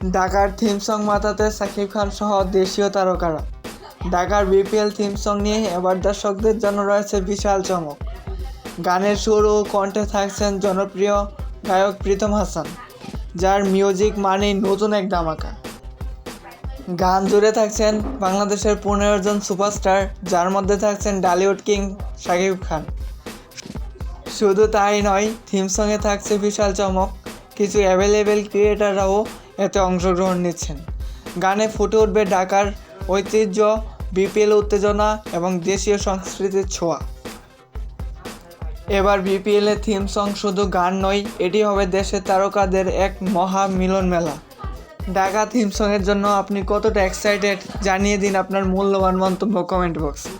ঢাকার theme song মাতাতে সাকিব খান সহ দেশীয় তারকারা। ঢাকার বিপিএল থিম সং নিয়ে এবার দর্শকদের জন্য রয়েছে বিশাল চমক। গানের সুর ও কণ্ঠে থাকছেন জনপ্রিয় গায়ক প্রীতম হাসান, যার মিউজিক মানেই নতুন এক ধামাকা। গান জুড়ে থাকছেন বাংলাদেশের পনেরো জন সুপারস্টার যার মধ্যে থাকছেন ডালিউড কিং শাকিব খান। শুধু তাই নয় থিম সঙ্গে থাকছে বিশাল চমক। কিছু অ্যাভেলেবেল ক্রিয়েটাররাও এতে অংশগ্রহণ নিচ্ছেন। গানে ফুটে উঠবে ঢাকার ঐতিহ্য, বিপিএল উত্তেজনা এবং দেশীয় সংস্কৃতির ছোঁয়া। এবার বিপিএল থিম সং শুধু গান নয়, এটি হবে দেশের তারকাদের এক মহা মিলন মেলা। ঢাকা থিম সঙের জন্য আপনি কতটা এক্সাইটেড জানিয়ে দিন আপনার মূল্যবান মন্তব্য কমেন্ট বক্সে